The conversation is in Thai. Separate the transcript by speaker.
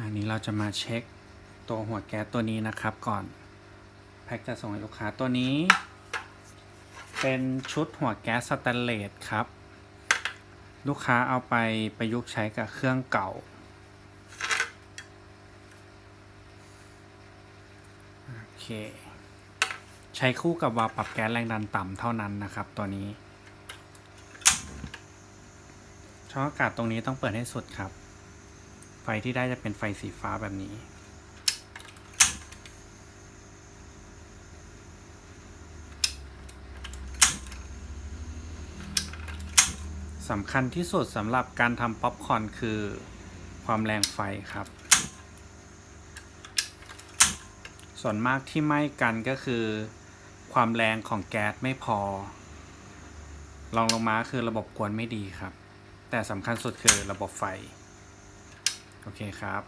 Speaker 1: อันนี้เราจะมาเช็คตัวหัวแก๊สตัวนี้นะครับก่อน แพ็กจะส่งให้ลูกค้าตัวนี้ เป็นชุดหัวแก๊สสแตนเลสครับ ลูกค้าเอาไปประยุกต์ใช้กับเครื่องเก่า โอเค ใช้คู่กับวาล์วปรับแก๊สแรงดันต่ำเท่านั้นนะครับตัวนี้ช่องอากาศตรงนี้ต้องเปิดให้สุดครับ ไฟที่ได้จะเป็นไฟสีฟ้าแบบนี้ สำคัญที่สุดสำหรับการทำป๊อปคอร์นคือความแรงไฟครับ ส่วนมากที่ไหม้กันก็คือ ความแรงของแก๊สไม่พอรองลงมาคือระบบกวนไม่ดีครับ แต่สำคัญสุดคือระบบไฟ โอเคครับ